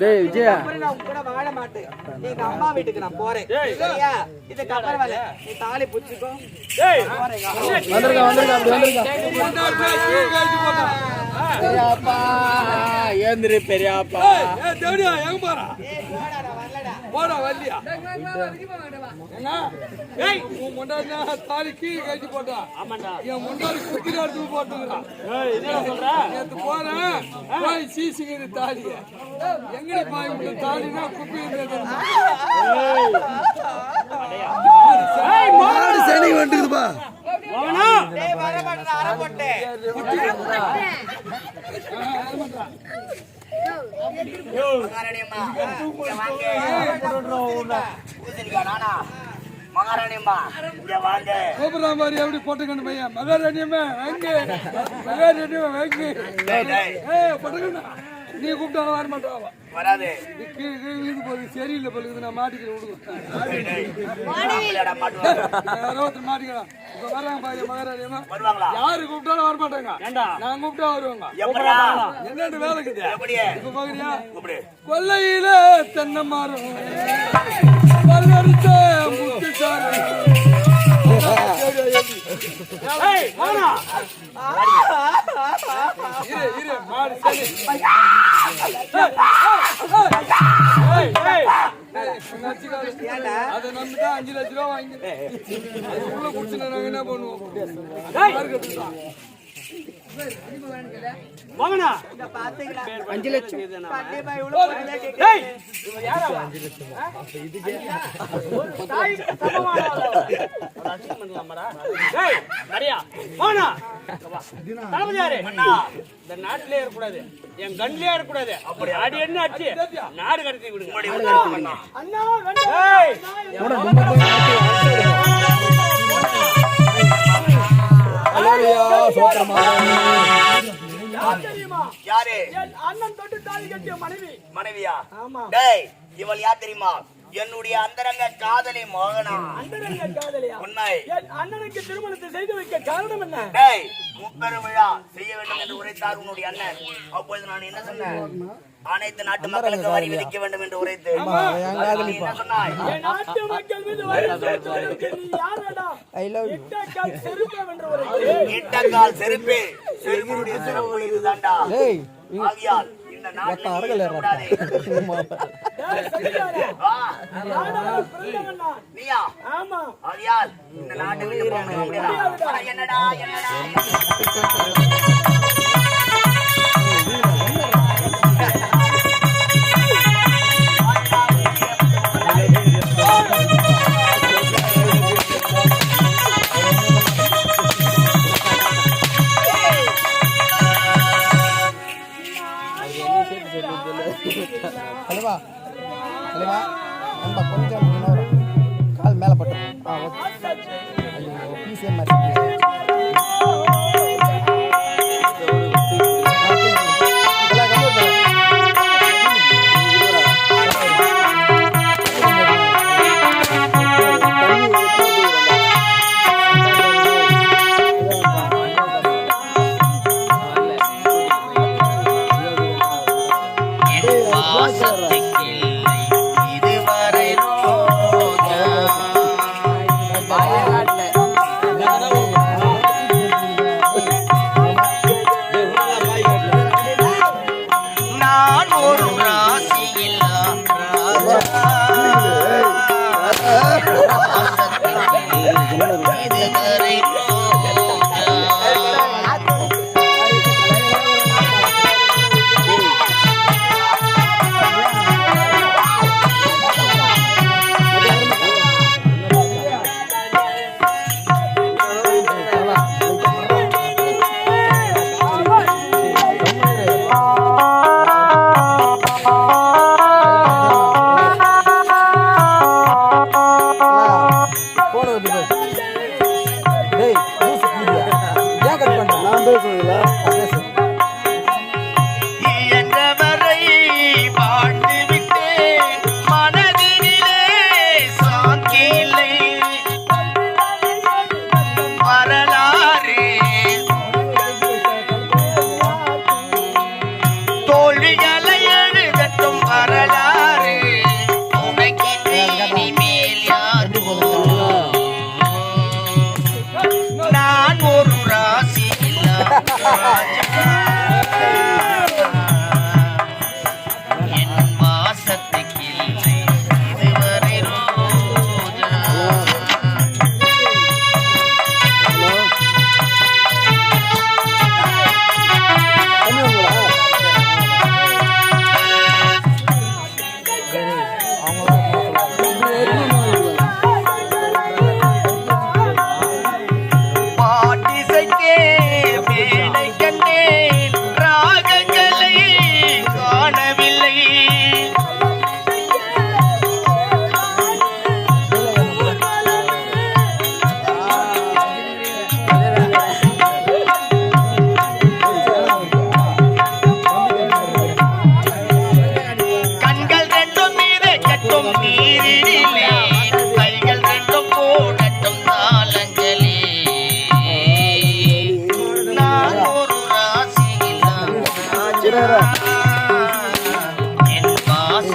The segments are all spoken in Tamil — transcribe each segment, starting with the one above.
டேய் விஜயா அப்புறம் நான் கூட வாழ மாட்டேன் எங்க அம்மா வீட்டுக்கு நான் போறேன் சரியா இதுக்கு அப்புறம் வரல நீ தாலி புடிச்சுக்கோ போறேங்க வந்திருக்கா வந்திருக்கா அப்படி வந்திருக்கா பெரியாப்பா ஏந்திரி பெரியாப்பா ஏய், தேவடியா, எங்க போறா? போடா? என்ன? ஏய், உன் முண்டாட்டினா தாலி கீழே கட்டி போட்டா. என் முண்டாடி குத்திட்டு எடுத்து போட்டுக்கிறான். போறேன், போய் சீசிக்கிது தாலிய. எங்கடி பாய் உள்ள தாலினா குப்பி. மாடு சனி வந்துக்குதுப்பா டேய் வர மாட்டேன் மாதிரி எப்படி போட்டுக்கணும் பையன். மகாராணியம்மா வாங்க. மகாராணியம்மா வாங்க. போட்டுக்கணும். நீ கூப்பிட்டாலும் வர மாட்டாவா வராது. கீழே போகுது. சரியில்லை போலுது நான் மாட்டிக்கிறேன் யாரோ ஒருத்தர் மாட்டிக்கலாம் இப்ப வர்றாங்க பாரு வருவாங்களா? யாரு கூப்பிட்டாலும் வர மாட்டாங்க. நான் கூப்பிட்டா வருவாங்க. என்னென்ன வேலை இருக்குது? இப்ப பாக்குறியா? கொல்லையில தென்னை மரம். அதை நம்பிதான் அஞ்சு லட்ச ரூபா வாங்கி உள்ள குடிச்சுனா நாங்க என்ன பண்ணுவோம் பாத்தீங்களா அஞ்சு லட்சம். இவ்வளவு பொறுமையா கேக்குறீங்க. இந்த நாட்டிலே இருக்கக்கூடாது. என் கண்ணிலே இருக்கக்கூடாது. அப்படி அடி என்ன அடிச்சு நாடு கடத்தி விடுங்க. அலையா சோத்திரமா யாரு அண்ணன் தொட்டு தாலி கட்டிய மனைவி. மனைவியா? டேய் இவள் யார் தெரியுமா? என்னுடைய அந்தரங்க காதலி மோகனா? அண்ணனுங்க காதலியா? உண்மை என் அண்ணனுக்கு திருமணத்தை செய்து வைக்க காரணம் என்ன? டேய் முப்பெரும் விழா செய்ய வேண்டும் என்று உரைத்தார் உன்னுடைய அண்ணன். அப்பொழுது நான் என்ன சொன்னேன்? அனைத்து நாட்டு மக்களுக்கு வரி விதிக்க வேண்டும் என்று உரைத்து. என்ன சொன்னாய்? என் நாட்டு மக்கள் மீது வரி செலுத்துவதற்கு நீ யாரடா? இட்டக்கால் செருப்ப இட்டக்கால் செருப்பினுடைய சிறப்பு இதுதான்டா டேய் ஆகியால் இந்த நாட்டில் நீ இருக்கக்கூடாது. நீயா? ஆமா. இந்த நாட்டை முடியாது ஆனா என்னடா என்னடா?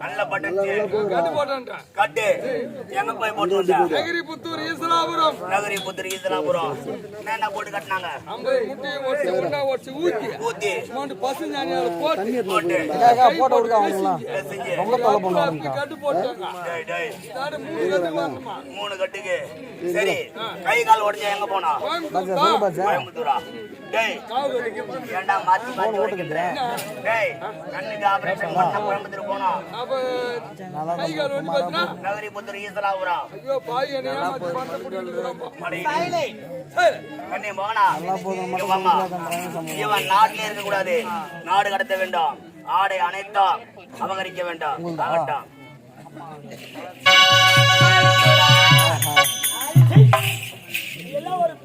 கண்ணுல பட்டுச்சு. கட்டு. எங்க போய் போட்டு? நகரி புத்தூர் ஈஸ்வராபுரம் நகரி புத்திரி ஈஸ்வராபுரம். என்ன என்ன போட்டு கட்டினாங்க? ஐம்பது முட்டையும் ஒடிச்சு ஒண்ணா ஒடிச்சு ஊத்தி. ஊத்தி, போட்டு. போட்டு, போட்டோ அவங்களாம். ரொம்ப தொலை பண்ணுவாங்க கட்டு போட்டாங்க மூணு மூணு கட்டுக்கு. சரி. கை கால் உடைஞ்சா எங்க போனா? கோயம்புத்தூரா? டேய் ஏன்டா மாத்தி மாத்தி டேய் கண்ணுக்கு ஆபரேஷன் பண்ண போனோம். நகரி புத்திரி ஈஸ்வராபுரம் ஐயோ பாய் என்ன பண்ண கண்ணே இவன் நாட்டிலே இருக்க கூடாது நாடு கடத்த வேண்டும். ஆடை அனைத்தும் அபகரிக்க வேண்டாம். ஆகட்டும்.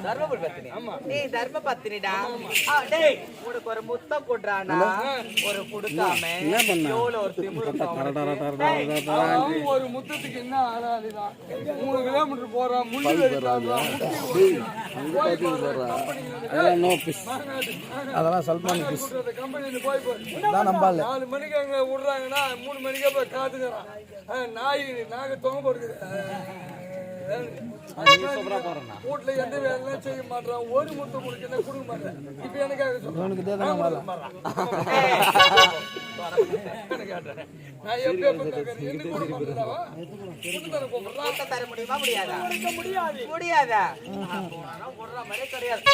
பத்தினி. டேய், தர்ம பத்தினிடா. ஆ, டேய், உனக்கு ஒரு முத்தம் கொடுறானா? ஒரு கொடுக்காம எவ்வளவு ஒரு திமிரு ஒரு முத்தத்துக்கு என்ன ஆளாளிதான் மூணு கிலோமீட்டர் போறான் முள்ளு அதெல்லாம் சல்மான் பீஸ். தான் நம்பால நாலு மணிக்கு அங்க விடுறாங்கன்னா மூணு மணிக்கே போய் காத்துக்கிறான். நாய் நாங்க தொங்க போடுக்குது வீட்டுல எந்த வேலையும் செய்ய மாட்டான் ஒரு முத்தம் கொடுக்க கொடுக்க மாட்டேன் இப்ப எனக்காக சொல்றேன் நான் எப்படி தர முடியுமா? முடியாதா? முடியாதா. மாதிரியே கிடையாது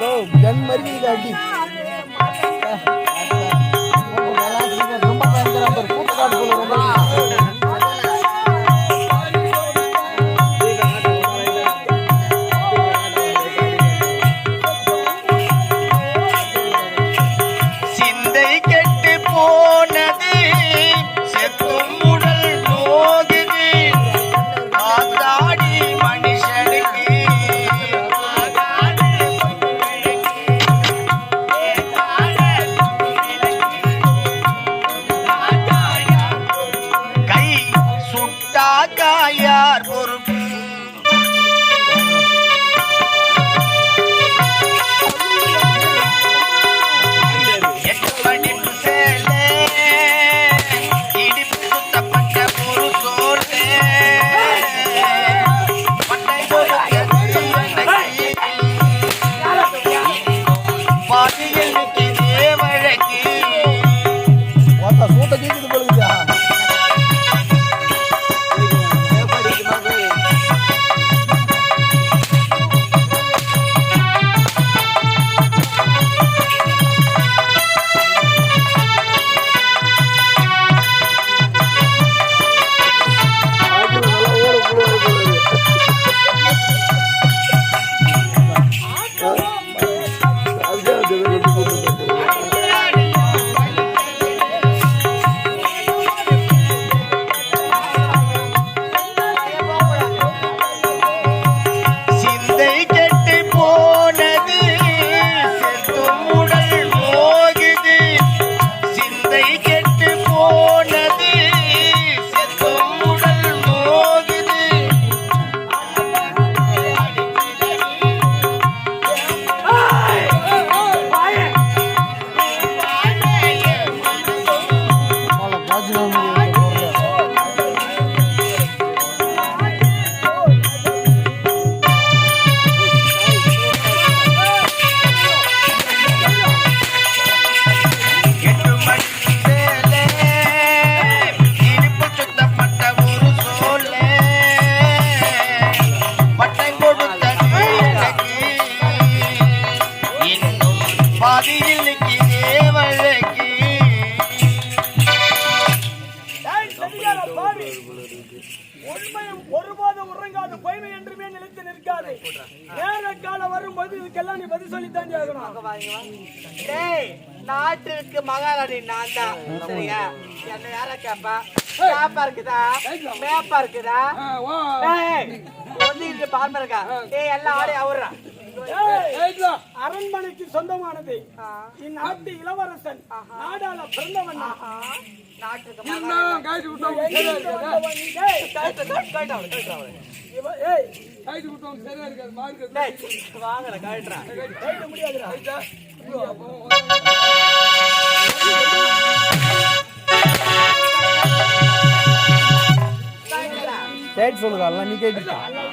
சக்கர். ஓ கன் மாதிரி ரொம்ப பயங்கரம். கூட்டக்காடு போல ரொம்ப. நிற்காது நேர காலம் வரும்போது இதுக்கெல்லாம் நீ பதில் சொல்லி ஆகணும். டேய் நாட்டிற்கு மகாராணி நான் தான். சரியா என்ன யார கேப்பா? கேப்பா இருக்குதா? மேப்பா இருக்குதா? ஆ, வா. டேய் ஒந்திட்டு பார்ம இருக்கா? ஏய் எல்லாம் ஆடி அவர்றா. ஏய்டா. அரண்மனைக்கு சொந்தமானது. இந்நாட்டு இளவரசன். நாடாள பிறந்தவன் நான். நாட்டுக்கு இருந்தாலும்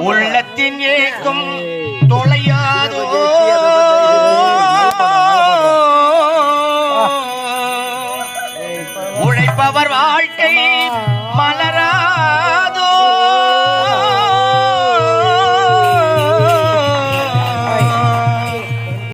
உள்ளத்தின் ஏக்கம் தொலையாதோ? உழைப்பவர் வாழ்